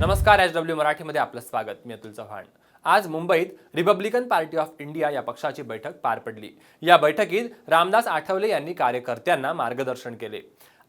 नमस्कार H W मराठीमध्ये आपलं स्वागत. मी अतुल चव्हाण. आज मुंबईत रिपब्लिकन पार्टी ऑफ इंडिया या पक्षाची बैठक पार पडली. या बैठकीत रामदास आठवले यांनी कार्यकर्त्यांना मार्गदर्शन केले.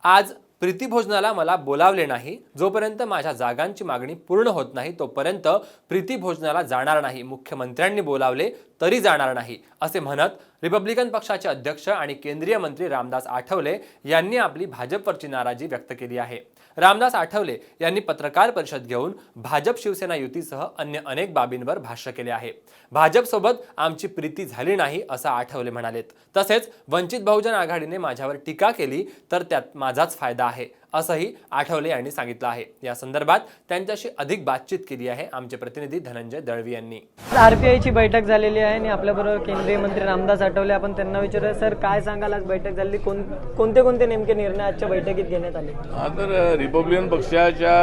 आज प्रीतिभोजनाला मला बोलावले नाही. जोपर्यंत माझ्या जागांची मागणी पूर्ण होत नाही तोपर्यंत प्रीतिभोजनाला जाणार नाही. मुख्यमंत्र्यांनी बोलावले तरी जाणार नाही असे म्हणत रिपब्लिकन पक्षाचे अध्यक्ष आणि केंद्रीय मंत्री रामदास आठवले यांनी आपली भाजपवरची नाराजी व्यक्त केली आहे. रामदास आठवले यांनी पत्रकार परिषद घेऊन भाजप शिवसेना युतीसह अन्य अनेक बाबींवर भाष्य केले आहे. भाजपसोबत आमची प्रीती झाली नाही असं आठवले म्हणालेत. तसेच वंचित बहुजन आघाडीने माझ्यावर टीका केली तर त्यात माझाच फायदा आहे असंही आठवले यांनी सांगितलं आहे. या संदर्भात त्यांच्याशी अधिक बातचीत केली आहे आमचे प्रतिनिधी धनंजय दळवी यांनी. आरपीआयची बैठक झालेली आहे आणि आपल्याबरोबर केंद्रीय मंत्री रामदास आठवले. आपण त्यांना विचारूया सर काय सांगाल? आज बैठक झाली कोण कोणते कोणते नेमके निर्णय आजच्या बैठकीत घेण्यात आले? हा तर रिपब्लिकन पक्षाच्या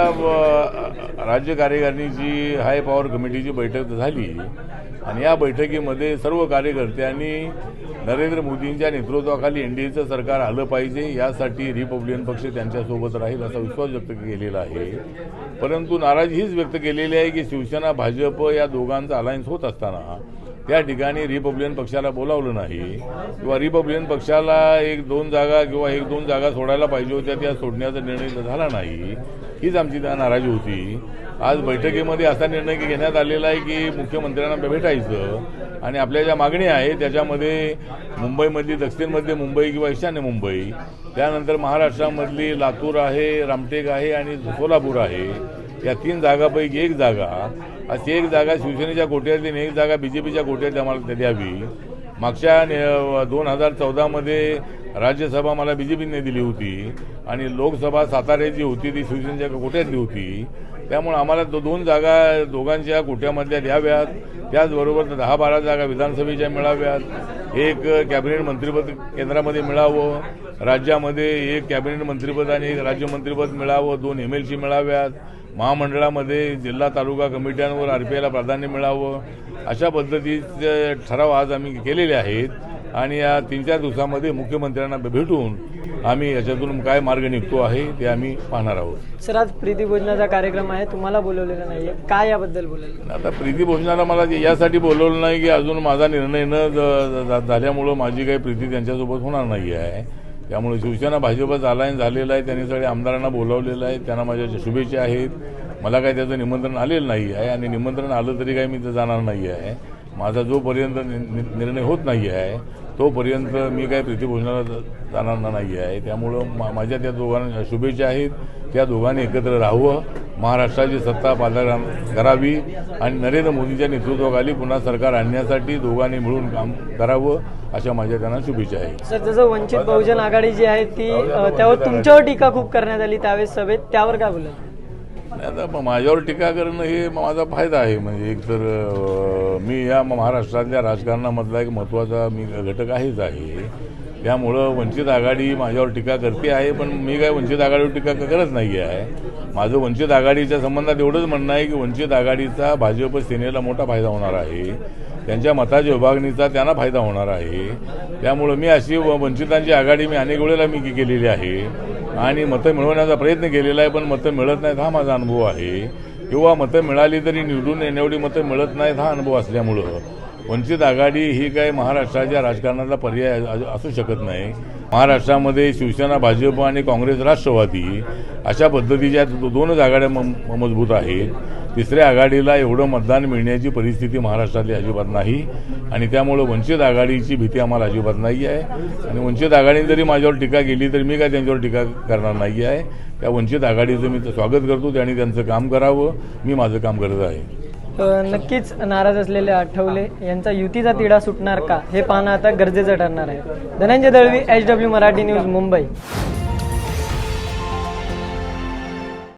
राज्य कार्यकारिणीची हाय पॉवर कमिटीची बैठक झाली. आणि या बैठकीमध्ये सर्व कार्यकर्त्यांनी नरेंद्र मोदींच्या नेतृत्वाखाली एनडीएचं सरकार आलं पाहिजे यासाठी रिपब्लिकन पक्ष त्यांच्यासोबत राहील असा विश्वास व्यक्त केलेला आहे. परंतु नाराजी हीच व्यक्त केलेली आहे की शिवसेना भाजप या दोघांचा अलायन्स होत असताना त्या ठिकाणी रिपब्लिकन पक्षाला बोलावलं नाही. किंवा रिपब्लिकन पक्षाला एक दोन जागा किंवा एक दोन जागा सोडायला पाहिजे होत्या त्या सोडण्याचा निर्णय झाला नाही. हीच आमची त्या नाराजी होती. आज बैठकीमध्ये असा निर्णय घेण्यात आलेला आहे की मुख्यमंत्र्यांना भेटायचं आणि आपल्या ज्या मागण्या आहेत त्याच्यामध्ये मुंबईमधली दक्षिणमधली मुंबई किंवा ईशान्य मुंबई त्यानंतर महाराष्ट्रामधली लातूर आहे रामटेक आहे आणि सोलापूर आहे. या तीन जागापैकी एक जागा अशी एक जागा शिवसेनेच्या कोट्यातली आणि एक जागा बीजेपीच्या कोट्यातली आम्हाला द्यावी मागच्या दोन हजार चौदामध्ये राज्यसभा मला बीजेपीने दिली होती आणि लोकसभा साताऱ्याची जी होती ती शिवसेनेच्या कोट्यातली होती. त्यामुळे आम्हाला दो दोन जागा दोघांच्या कोट्यामधल्या द्याव्यात. त्याचबरोबर दहा बारा जागा विधानसभेच्या मिळाव्यात. एक कॅबिनेट मंत्रिपद केंद्रामध्ये मिळावं राज्यामध्ये एक कॅबिनेट मंत्रिपद आणि एक राज्यमंत्रीपद मिळावं दोन एम एल सी मिळाव्यात महामंडळामध्ये जिल्हा तालुका कमिट्यांवर आरपीआयला प्राधान्य मिळावं अशा पद्धतीचे ठराव आज आम्ही केलेले आहेत. आणि या तीन चार दिवसामध्ये मुख्यमंत्र्यांना भेटून आम्ही याच्यातून काय मार्ग निघतो आहे ते आम्ही पाहणार आहोत. सर आज प्रीती भोजनाचा कार्यक्रम आहे. तुम्हाला बोलवलेला नाहीये. काय याबद्दल बोलेल आता प्रीती भोजनाला मला यासाठी बोलवलं नाही की अजून माझा निर्णय न झाल्यामुळं माझी काही प्रीती त्यांच्यासोबत होणार नाही आहे त्यामुळे शिवसेना भाजपचा अलायन्स झालेला आहे. त्यांनी सगळ्या आमदारांना बोलावलेलं आहे. त्यांना माझ्या शुभेच्छा आहेत. मला काही त्याचं निमंत्रण आलेलं नाही आहे आणि निमंत्रण आलं तरी काही मी जाणार नाही आहे माझा जोपर्यंत निर्णय होत नाही आहे तोपर्यंत मी काही प्रीतीभोजनाला जाणार नाही आहे. त्यामुळं मा माझ्या त्या दोघांना शुभेच्छा आहेत. त्या दोघांनी एकत्र राहावं. महाराष्ट्राची सत्ता पालना करावी. आणि नरेंद्र मोदींच्या नेतृत्वाखाली पुन्हा सरकार आणण्यासाठी दोघांनी मिळून काम करावं अशा माझ्या त्यांना शुभेच्छा आहेत. सर जसं वंचित बहुजन आघाडी जी आहे ती त्यावर तुमच्यावर टीका खूप करण्यात आली त्यावेळेस सभेत. त्यावर काय बोलाल नाही आता माझ्यावर टीका करणं हे माझा फायदा आहे. म्हणजे एकतर तर मी या महाराष्ट्रातल्या राजकारणामधला एक महत्त्वाचा मी घटक आहेच आहे. त्यामुळं वंचित आघाडी माझ्यावर टीका करते आहे पण मी काय वंचित आघाडीवर टीका करत नाही आहे. माझं वंचित आघाडीच्या संबंधात एवढंच म्हणणं आहे की वंचित आघाडीचा भाजप सेनेला मोठा फायदा होणार आहे. त्यांच्या मताच्या विभागणीचा त्यांना फायदा होणार आहे. त्यामुळं मी अशी व- वंचितांची आघाडी मी अनेक वेळेला मी केलेली आहे. आणि मतं मिळवण्याचा प्रयत्न केलेला आहे पण मतं मिळत नाहीत हा माझा अनुभव आहे. किंवा मतं मिळाली तरी निवडून येण्यावडी मतं मिळत नाहीत हा अनुभव असल्यामुळं. वंचित आघाडी ही काही महाराष्ट्राच्या राजकारणाचा पर्याय असू शकत नाही. महाराष्ट्रामध्ये शिवसेना भाजप आणि काँग्रेस राष्ट्रवादी अशा पद्धतीच्या दोनच आघाड्या म- मजबूत आहेत. तिसऱ्या आघाडीला एवढं मतदान मिळण्याची परिस्थिती महाराष्ट्रातली अजिबात नाही आणि त्यामुळं वंचित आघाडीची भीती आम्हाला अजिबात नाही आहे. आणि वंचित आघाडीने जरी माझ्यावर टीका केली तरी मी काय त्यांच्यावर टीका करणार नाही आहे. त्या वंचित आघाडीचं मी स्वागत करतो त्यांनी त्यांचं काम करावं मी माझं काम करत आहे. नक्कीच नाराज असलेले आठवले यांचा युतीचा तिढा सुटणार का हे पाहणं आता गरजेचं ठरणार आहे. Dhananjay Dalvi H W Marathi news Mumbai.